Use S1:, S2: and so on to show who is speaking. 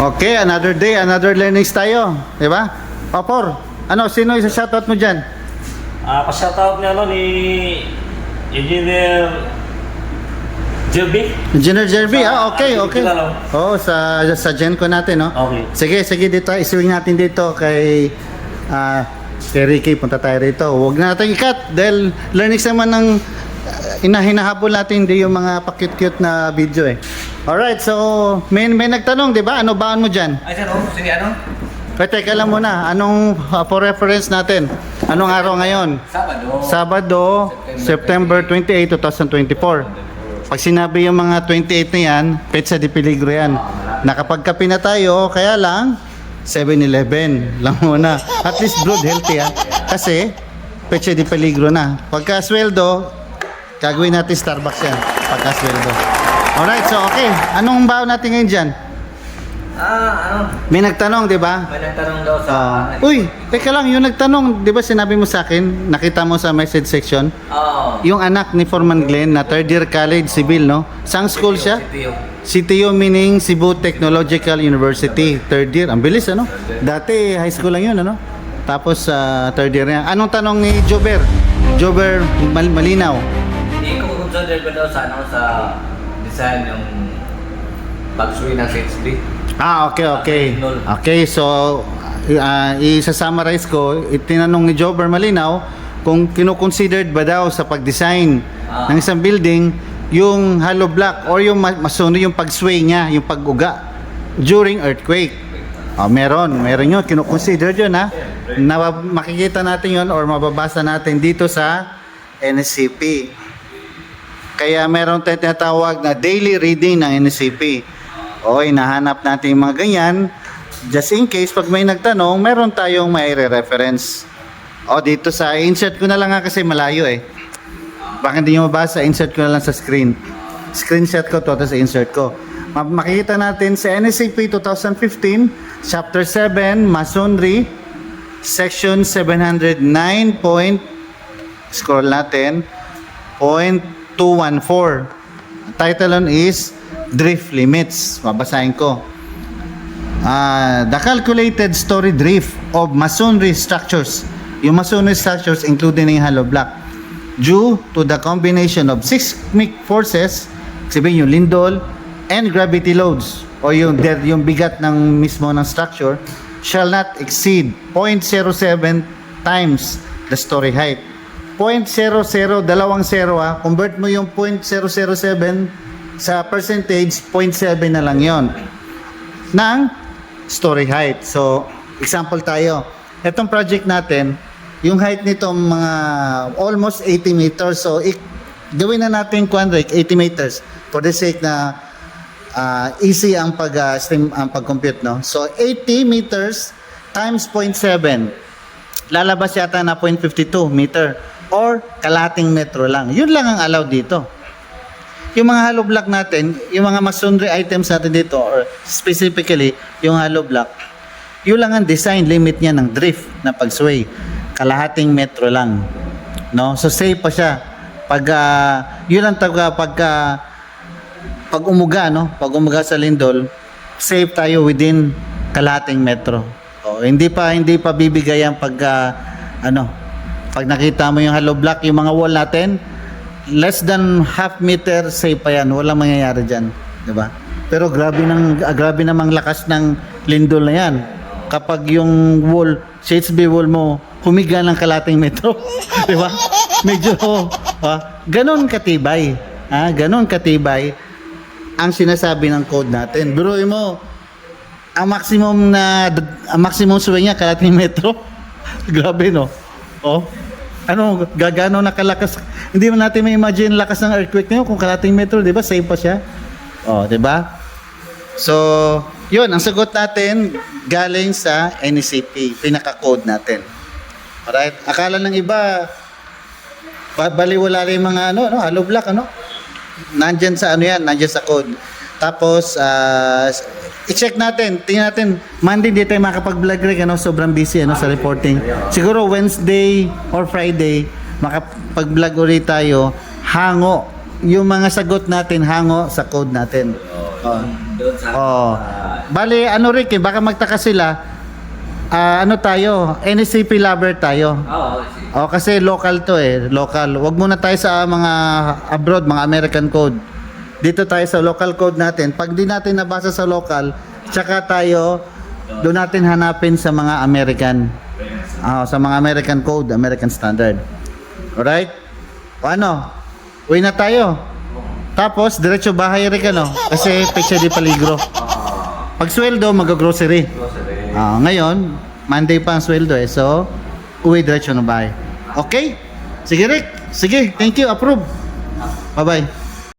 S1: Okay, another day, another learnings tayo. Di ba? Papor, ano, sino isa shoutout mo dyan?
S2: Ah, pa-shoutout niya ano ni Engineer Jerby.
S1: Engineer Jerby,
S2: Sa-
S1: ah, okay, okay. Oo,
S2: mo?
S1: sa, sa Genco natin, no?
S2: Okay.
S1: Sige, sige dito, iswing natin dito kay ah kay Ricky, punta tayo rito. Huwag na natin ikat dahil learnings naman ng uh, inahinahabol natin hindi yung mga pa-cute-cute na video eh. Alright, so may, may nagtanong, di ba? Ano baon mo dyan?
S3: Ay, sir, oh, sige, ano?
S1: Kaya teka lang muna, anong uh, for reference natin? Anong araw ngayon?
S3: Sabado.
S1: Sabado, September 28, 2024. Pag sinabi yung mga 28 na yan, petsa de peligro yan. Nakapagkape na tayo, kaya lang, 7-Eleven lang muna. At least broad healthy ha. Kasi, petsa de peligro na. Pagka sweldo, gagawin natin Starbucks yan. Pagka sweldo. Alright, so okay. Anong baon natin ngayon dyan?
S3: Ah, ano?
S1: May nagtanong, di ba?
S3: May nagtanong daw sa...
S1: Ah, uy, teka lang, yung nagtanong, di ba sinabi mo sa akin, nakita mo sa message section,
S3: Oo.
S1: yung anak ni Foreman Glenn na third year college civil, no? Saan school siya?
S3: CTO.
S1: CTU meaning Cebu Technological University, third year. Ang bilis, ano? Dati high school lang yun, ano? Tapos sa third year niya. Anong tanong ni Jober? Jober Mal- Malinaw.
S3: Ko consider ba daw sa ano sa design yung pag-suwi ng 6B.
S1: Ah, okay, okay. Okay, so uh, i-summarize ko, itinanong ni Jober Malinaw kung kino-considered ba daw sa pag-design
S3: Ah.
S1: ng isang building yung hollow block or yung ma- masono yung pag-sway niya, yung pag-uga during earthquake. Ah, meron, meron yun, kino-consider yun ha. Na makikita natin yun or mababasa natin dito sa NSCP. Kaya meron tayong tinatawag na daily reading ng NSCP. O, hinahanap natin yung mga ganyan. Just in case, pag may nagtanong, meron tayong may reference. O, dito sa, insert ko na lang nga kasi malayo eh. Baka hindi nyo mabasa, insert ko na lang sa screen. Screenshot ko to, tapos insert ko. Ma- Makikita natin sa NSCP 2015, Chapter 7, Masonry, Section 709. Point, scroll natin, point 214. Ang title nun is Drift Limits. Babasahin ko. Ah, the calculated story drift of masonry structures. Yung masonry structures including yung hollow block due to the combination of seismic forces, sabihin yung lindol, and gravity loads o yung, yung bigat ng mismo ng structure shall not exceed 0.07 times the story height. 0.00, dalawang zero ah. Convert mo yung 0.007 sa percentage, 0.7 na lang yon ng story height. So, example tayo. Itong project natin, yung height nito mga almost 80 meters. So, ik- gawin na natin quadric 80 meters for the sake na ah, easy ang pag ah, stream ang pag-compute no. So 80 meters times 0.7 lalabas yata na 0.52 meter or kalating metro lang. Yun lang ang allowed dito. Yung mga hollow block natin, yung mga masonry items natin dito, or specifically, yung hollow block, yun lang ang design limit niya ng drift na pag-sway. Kalahating metro lang. No? So safe pa siya. Pag, ah, yun ang taga, pag, ah, pag umuga, no? Pag umuga sa lindol, safe tayo within kalahating metro. O, hindi pa hindi pa bibigay ang pag ah, ano, pag nakita mo yung hollow block, yung mga wall natin, less than half meter safe pa yan. Walang mangyayari diyan, 'di ba? Pero grabe nang ah, grabe namang lakas ng lindol na yan. Kapag yung wall, CHB wall mo humiga ng kalating metro, 'di ba? Medyo ah, ganon katibay. Ah, ganon katibay ang sinasabi ng code natin. Biruin mo, ang maximum na ang maximum sway niya kalating metro. Grabe no. Oh. Ano, gagano na kalakas. Hindi mo natin may imagine lakas ng earthquake niyo kung kalating metro, 'di ba? Safe pa siya. Oh, 'di ba? So, 'yun ang sagot natin galing sa NECP, pinaka-code natin. Alright? Akala ng iba ba- baliwala rin mga ano, no, hollow block ano? Nandyan sa ano yan, nandyan sa code. Tapos, ah, i-check natin, tingnan natin, Monday di tayo makapag-vlog rin, ano, sobrang busy ano, sa reporting. Siguro Wednesday or Friday, makapag-vlog ulit tayo, hango, yung mga sagot natin, hango sa code natin. Oh. Oh.
S3: ah,
S1: Bali, ano Rick, eh, baka magtaka sila, ah, ano tayo, NSCP lover tayo.
S3: Oo, si.
S1: O kasi local to eh, local. Huwag muna tayo sa mga abroad, mga American code. Dito tayo sa local code natin. Pag di natin nabasa sa local, tsaka tayo doon natin hanapin sa mga American. Ah, sa mga American code, American standard. Alright? O ano? Uwi na tayo. Tapos, diretso bahay rin ka, no? Kasi pecha di paligro. Pag sweldo, mag-grocery.
S3: Grocery.
S1: Ah, ngayon, Monday pa ang sweldo eh. So, uwi diretso ng bahay. Okay? Sige, Rick. Sige, thank you. Approve. Bye-bye.